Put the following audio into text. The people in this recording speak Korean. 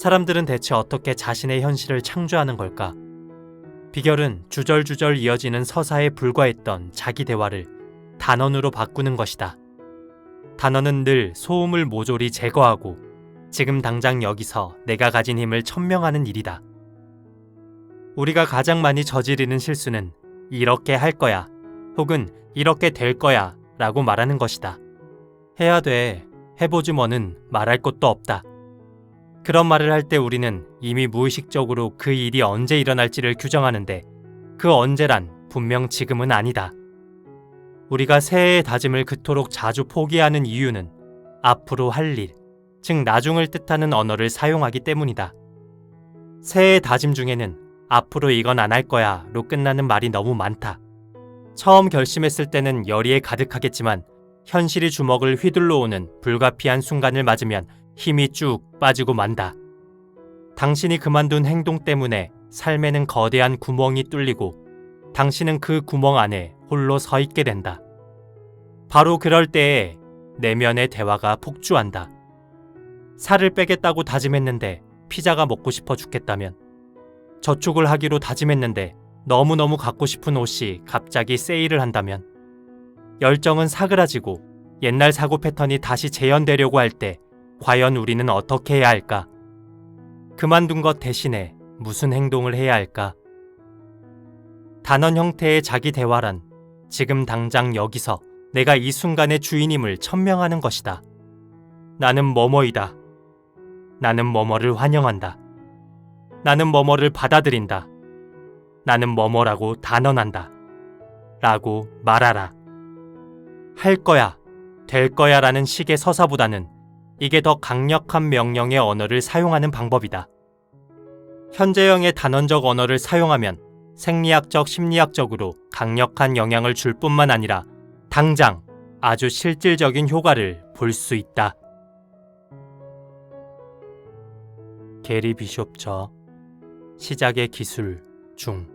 사람들은 대체 어떻게 자신의 현실을 창조하는 걸까? 비결은 주절주절 이어지는 서사에 불과했던 자기 대화를 단언으로 바꾸는 것이다. 단어는 늘 소음을 모조리 제거하고 지금 당장 여기서 내가 가진 힘을 천명하는 일이다. 우리가 가장 많이 저지르는 실수는 이렇게 할 거야 혹은 이렇게 될 거야 라고 말하는 것이다. 해야 돼. 해보지 뭐는 말할 것도 없다. 그런 말을 할 때 우리는 이미 무의식적으로 그 일이 언제 일어날지를 규정하는데 그 언제란 분명 지금은 아니다. 우리가 새해의 다짐을 그토록 자주 포기하는 이유는 앞으로 할 일, 즉 나중을 뜻하는 언어를 사용하기 때문이다. 새해의 다짐 중에는 앞으로 이건 안 할 거야 로 끝나는 말이 너무 많다. 처음 결심했을 때는 열의에 가득하겠지만 현실이 주먹을 휘둘러 오는 불가피한 순간을 맞으면 힘이 쭉 빠지고 만다. 당신이 그만둔 행동 때문에 삶에는 거대한 구멍이 뚫리고 당신은 그 구멍 안에 홀로 서 있게 된다. 바로 그럴 때에 내면의 대화가 폭주한다. 살을 빼겠다고 다짐했는데 피자가 먹고 싶어 죽겠다면 저축을 하기로 다짐했는데 너무너무 갖고 싶은 옷이 갑자기 세일을 한다면 열정은 사그라지고 옛날 사고 패턴이 다시 재현되려고 할 때 과연 우리는 어떻게 해야 할까? 그만둔 것 대신에 무슨 행동을 해야 할까? 단언 형태의 자기 대화란 지금 당장 여기서 내가 이 순간의 주인임을 천명하는 것이다. 나는 뭐뭐이다. 나는 뭐뭐를 환영한다. 나는 뭐뭐를 받아들인다. 나는 뭐뭐라고 단언한다. 라고 말하라. 할 거야, 될 거야 라는 식의 서사보다는 이게 더 강력한 명령의 언어를 사용하는 방법이다. 현재형의 단언적 언어를 사용하면 생리학적, 심리학적으로 강력한 영향을 줄 뿐만 아니라 당장 아주 실질적인 효과를 볼 수 있다. 게리 비숍 저 시작의 기술 중